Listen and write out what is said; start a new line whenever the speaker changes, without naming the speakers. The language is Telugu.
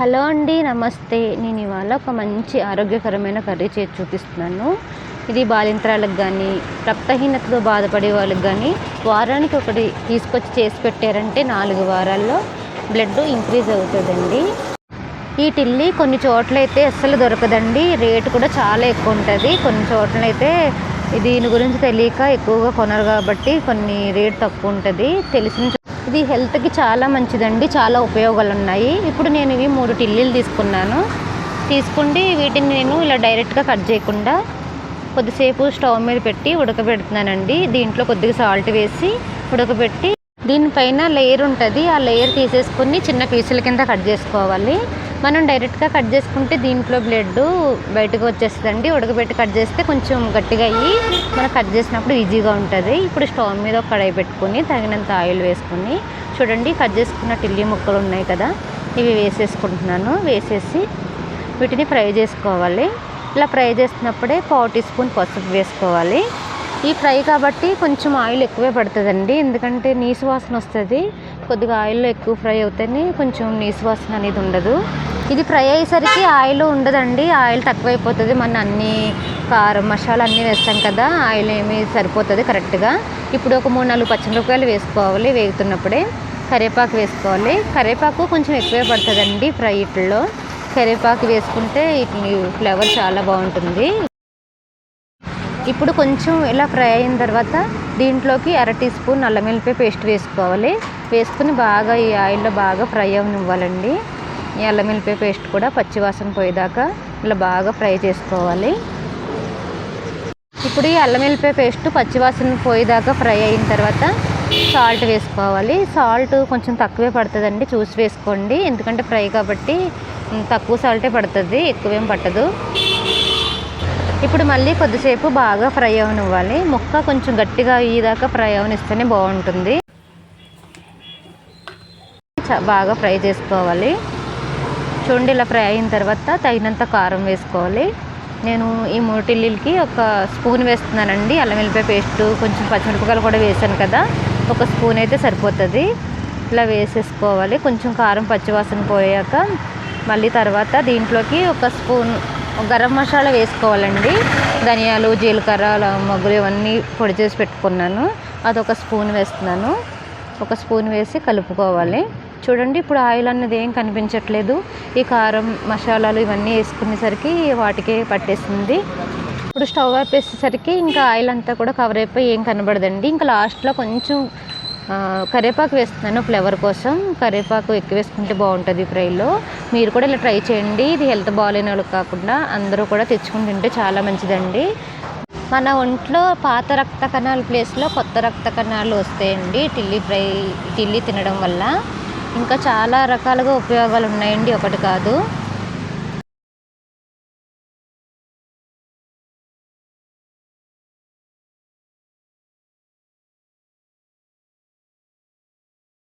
హలో అండి నమస్తే. నేను ఇవాళ ఒక మంచి ఆరోగ్యకరమైన కర్రీ చేసి చూపిస్తున్నాను. ఇది బాలింత్రాలకు కానీ రక్తహీనతతో బాధపడే వాళ్ళకి కానీ వారానికి ఒకటి తీసుకొచ్చి చేసి పెట్టారంటే నాలుగు వారాల్లో బ్లడ్ ఇంక్రీజ్ అవుతుందండి. ఈ టిల్లీ కొన్ని చోట్లయితే అస్సలు దొరకదండి. రేటు కూడా చాలా ఎక్కువ ఉంటుంది. కొన్ని చోట్లయితే దీని గురించి తెలియక ఎక్కువగా కొనరు కాబట్టి కొన్ని రేట్ తక్కువ ఉంటుంది. తెలిసిన ఇది హెల్త్కి చాలా మంచిదండి చాలా ఉపయోగాలు ఉన్నాయి ఇప్పుడు నేను ఇవి మూడు టిల్లీలు తీసుకున్నాను. తీసుకుండి వీటిని నేను ఇలా డైరెక్ట్గా కట్ చేయకుండా కొద్దిసేపు స్టవ్ మీద పెట్టి ఉడకబెడుతున్నానండి. దీంట్లో కొద్దిగా సాల్ట్ వేసి ఉడకబెట్టి దీనిపైన లేయర్ ఉంటుంది ఆ లేయర్ తీసేసుకుని చిన్న పీసుల కింద కట్ చేసుకోవాలి. మనం డైరెక్ట్గా కట్ చేసుకుంటే దీంట్లో బ్లడ్ బయటకు వచ్చేస్తుందండి. ఉడకబెట్టి కట్ చేస్తే కొంచెం గట్టిగా అయ్యి మనం కట్ చేసినప్పుడు ఈజీగా ఉంటుంది. ఇప్పుడు స్టవ్ మీద ఒక కడాయి పెట్టుకొని తగినంత ఆయిల్ వేసుకొని చూడండి కట్ చేసుకున్న టిల్లీ ముక్కలు ఉన్నాయి కదా ఇవి వేసేసుకుంటున్నాను. వేసేసి వీటిని ఫ్రై చేసుకోవాలి. ఇలా ఫ్రై చేస్తున్నప్పుడే పావు టీ స్పూన్ పసుపు వేసుకోవాలి. ఈ ఫ్రై కాబట్టి కొంచెం ఆయిల్ ఎక్కువే పడుతుందండి. ఎందుకంటే నీసు వాసన వస్తుంది. కొద్దిగా ఆయిల్లో ఎక్కువ ఫ్రై అవుతేనే కొంచెం నీసు వాసన అనేది ఉండదు. ఇది ఫ్రై అయ్యేసరికి ఆయిల్ ఉండదండి. ఆయిల్ తక్కువైపోతుంది. మన అన్ని కారం మసాలా అన్నీ వేస్తాం కదా ఆయిల్ ఏమి సరిపోతుంది కరెక్ట్గా. ఇప్పుడు ఒక మూడు నాలుగు పచ్చిమిరపకాయలు వేసుకోవాలి వేగుతున్నప్పుడే. కరివేపాకు వేసుకోవాలి. కరివేపాకు కొంచెం ఎక్కువే పడుతుందండి ఫ్రై ఇట్లో. కరివేపాకు వేసుకుంటే ఇట్లా ఫ్లేవర్ చాలా బాగుంటుంది. ఇప్పుడు కొంచెం ఇలా ఫ్రై అయిన తర్వాత దీంట్లోకి అర టీ స్పూన్ అల్లం వెల్లిపాయ పేస్ట్ వేసుకోవాలి. వేసుకుని బాగా ఈ ఆయిల్లో బాగా ఫ్రై అవనివ్వాలండి. ఈ అల్లం వెల్లిపాయ పేస్ట్ కూడా పచ్చివాసన పోయేదాకా ఇలా బాగా ఫ్రై చేసుకోవాలి. ఇప్పుడు ఈ అల్లం వెల్లిపాయ పేస్ట్ పచ్చివాసన పోయేదాకా ఫ్రై అయిన తర్వాత సాల్ట్ వేసుకోవాలి. సాల్ట్ కొంచెం తక్కువే పడుతుందండి. చూసి వేసుకోండి. ఎందుకంటే ఫ్రై కాబట్టి తక్కువ సాల్టే పడుతుంది. ఎక్కువేం పట్టదు. ఇప్పుడు మళ్ళీ కొద్దిసేపు బాగా ఫ్రై అవనివ్వాలి. ముక్క కొంచెం గట్టిగా అయ్యేదాకా ఫ్రై అవనిస్తేనే బాగుంటుంది. బాగా ఫ్రై చేసుకోవాలి. చూడండి ఇలా ఫ్రై అయిన తర్వాత తగినంత కారం వేసుకోవాలి. నేను ఈ మూటిల్లికి ఒక స్పూన్ వేస్తున్నానండి. అల్లం వెల్లిపాయ పేస్ట్ కొంచెం పచ్చిమిరపకాయలు కూడా వేసాను కదా. ఒక స్పూన్ అయితే సరిపోతుంది. ఇలా వేసేసుకోవాలి. కొంచెం కారం పచ్చివాసన పోయాక మళ్ళీ తర్వాత దీంట్లోకి ఒక స్పూన్ గరం మసాలా వేసుకోవాలండి. ధనియాలు జీలకర్ర మొగ్గులు ఇవన్నీ పొడి చేసి పెట్టుకున్నాను. అదొక స్పూన్ వేస్తున్నాను. ఒక స్పూన్ వేసి కలుపుకోవాలి. చూడండి ఇప్పుడు ఆయిల్ అన్నది ఏం కనిపించట్లేదు. ఈ కారం మసాలాలు ఇవన్నీ వేసుకునేసరికి వాటికే పట్టేసింది. ఇప్పుడు స్టవ్ ఆపేసేసరికి ఇంకా ఆయిల్ అంతా కూడా కవర్ అయిపోయి ఏం కనబడదండి. ఇంకా లాస్ట్లో కొంచెం కరివేపాకు వేస్తున్నాను ఫ్లేవర్ కోసం. కరివేపాకు ఎక్కువ వేసుకుంటే బాగుంటుంది ఫ్రైలో. మీరు కూడా ఇలా ట్రై చేయండి. ఇది హెల్త్ బాగాలేని వాళ్ళకి కాకుండా అందరూ కూడా తెచ్చుకుని తింటే చాలా మంచిదండి. మన ఒంట్లో పాత రక్త కణాల ప్లేస్లో కొత్త రక్త కణాలు వస్తాయండి టిల్లీ ఫ్రై టిల్లీ తినడం వల్ల. ఇంకా చాలా రకాలుగా ఉపయోగాలు ఉన్నాయండి. ఒకటి కాదు.